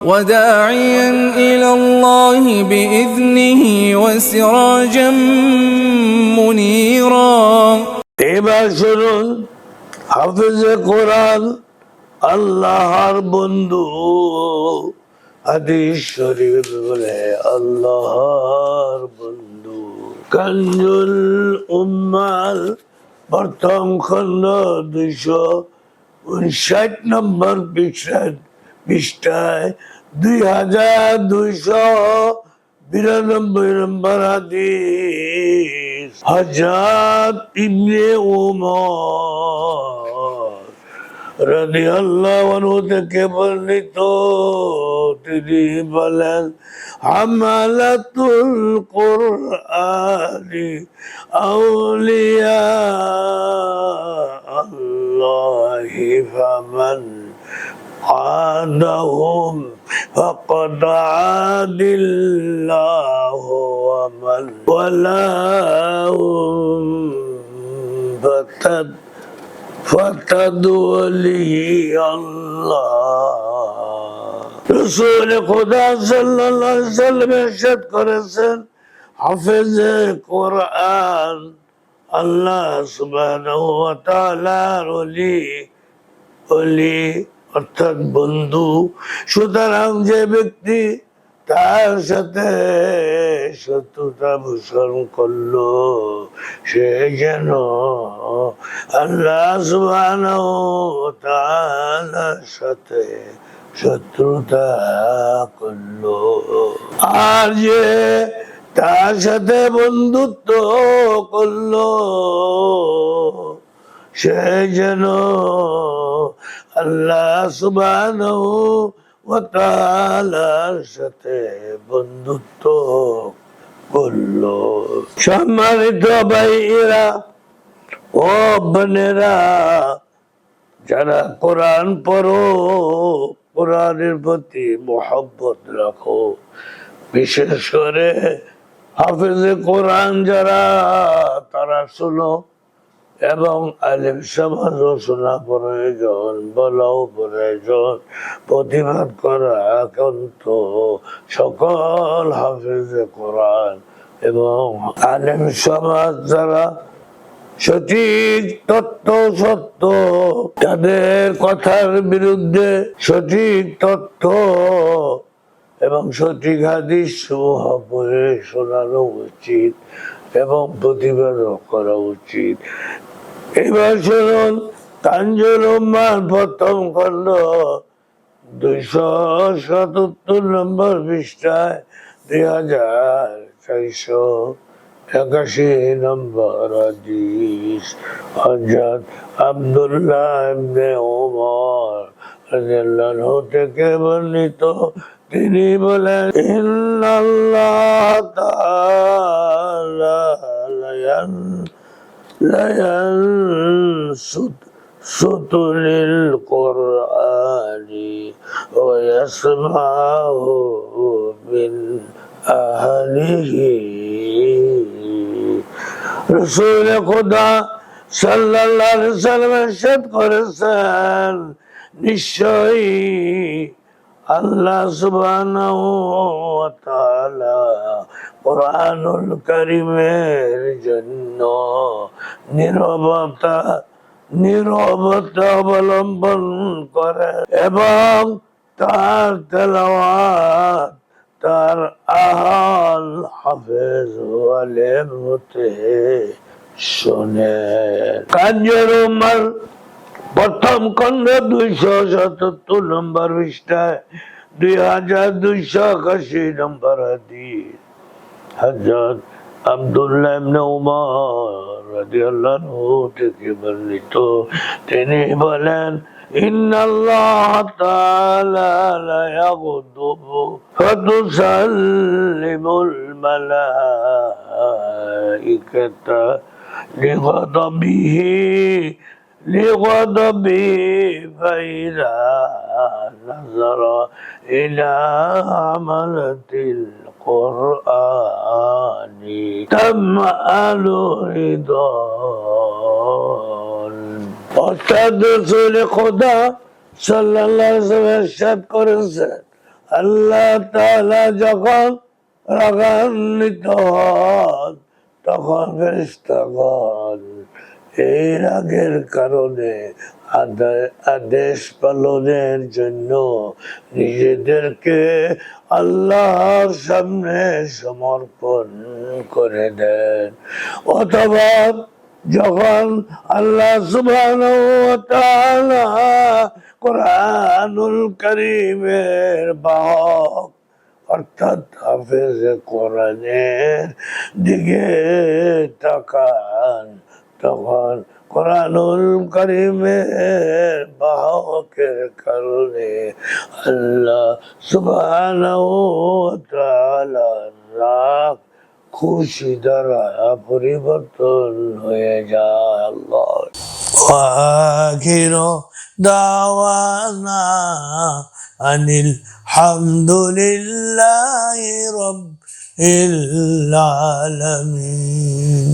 وداعيا إلى الله بإذنه وسراجا منيرا এবার শুনুন হাফিজে কোরআন আল্লাহর বন্ধু হাদিস শরীফ বলে আল্লাহর বন্ধু কাঞ্জুল উম্মাল প্রথম খন্ড দুইশো উনষাট নম্বর পৃষ্ঠায় পৃষ্ঠায় দুই হাজার দুইশো বিরানব্বই নম্বর হাদিস হজরত ইবনে ওমর রাদি আল্লাহ থেকে বর্ণিত তিনি বলেন হামালাতুল কোরআনি আউলিয়া আল্লাহি ফামান عادهم فقد عاد الله ومن ولاهم فتد فتد ولي الله রসুল খোদা সাল্লাল্লাহু আলাইহি সাল্লাম ইরশাদ করেছেন হাফেজে কোরআন আল্লাহ সুবহানাহু ওয়া তাআলার ওলি ওলি অর্থাৎ বন্ধু সুতরাং যে ব্যক্তি তার সাথে শত্রুতা ভূষণ করল, সে যেন আল্লাহ ওয়া সাথে শত্রুতা করল। আর যে তার সাথে বন্ধুত্ব করল, সে যেন আল্লাহ সুবহানাহু সাথে বন্ধুত্ব সম্মানিত ভাইয়েরা ও বোনেরা, যারা কোরআন পড়ো, কোরআনের প্রতি মোহব্বত রাখো। বিশেষ করে হাফেজে কোরআন যারা, তারা শুনো। এবং আলিম সমাজও শোনা প্রয়োজন, বলাও প্রয়োজন, প্রতিবাদ করা একান্ত সকল হাফেজে কোরআন এবং আলিম সমাজ যারা সঠিক তত্ত্ব সত্য, তাদের কথার বিরুদ্ধে সঠিক তথ্য এবং সঠিক হাদিস সমূহ পড়ে শোনানো উচিত। এবং প্রতিবাদ করা উচিত। এবার শুনুন তাঞ্জুল উম্মার প্রথম খণ্ড। দুইশো সাতাত্তর নম্বর পৃষ্ঠায় দুই হাজার চারশো একাশি নম্বর হাদিস। আব্দুল্লাহ থেকে বর্ণিত তিনি বলেন ইন্নাল্লাহ লয়ন সুতুলিল কোরআনি ও ইয়াসমাহু বিন করেছেন নিশ্চয়ই আল্লাহ তাআলা কোরআনুল কারীমের জন্য নীরবতা নীরবতা অবলম্বন করে এবং তার তেলাওয়াত, তার আহাল হাফেজ আলেম হতে শোনে। কাঞ্জর উমার প্রথম খন্ড দুইশো সতাত্তর নম্বর পৃষ্ঠায় দুই হাজার দুইশো একাশি নম্বর হাদিস হজরত আব্দুল্লাহ ইবনে উমর রাদিয়াল্লাহু থেকে বর্ণিত তিনি বলেন إن الله تعالى لا يغضب فتسلم الملائكة لغضبه لغضبه فإذا نظر إلى عملة القرآن تمأل رضا অর্থাৎ রসুল খোদা সাল্লাল্লাহু আলাইহি ওয়াসাল্লাম ইরশাদ করেছেন আল্লাহ তাআলা যখন রাগান্বিত হন তখন ফেরেশতাগণ এই রাগের কারণে আদা- আদেশ পালনের জন্য নিজেদেরকে আল্লাহর সামনে সমর্পণ করে দেন। অথবা যখন আল্লাহ কোরআনুল কারীমের বাহক, অর্থাৎ হাফেজ কোরআনের দিকে তাকান তখন কোরআনুল করিমের বাহকের কারণে আল্লাহ সুবহানাহু ওয়া তাআলার রাগ খুশি দ্বারা পরিবর্তন হয়ে যায় আল্লাহ وآخر دعوانا أن الحمد لله رب العالمين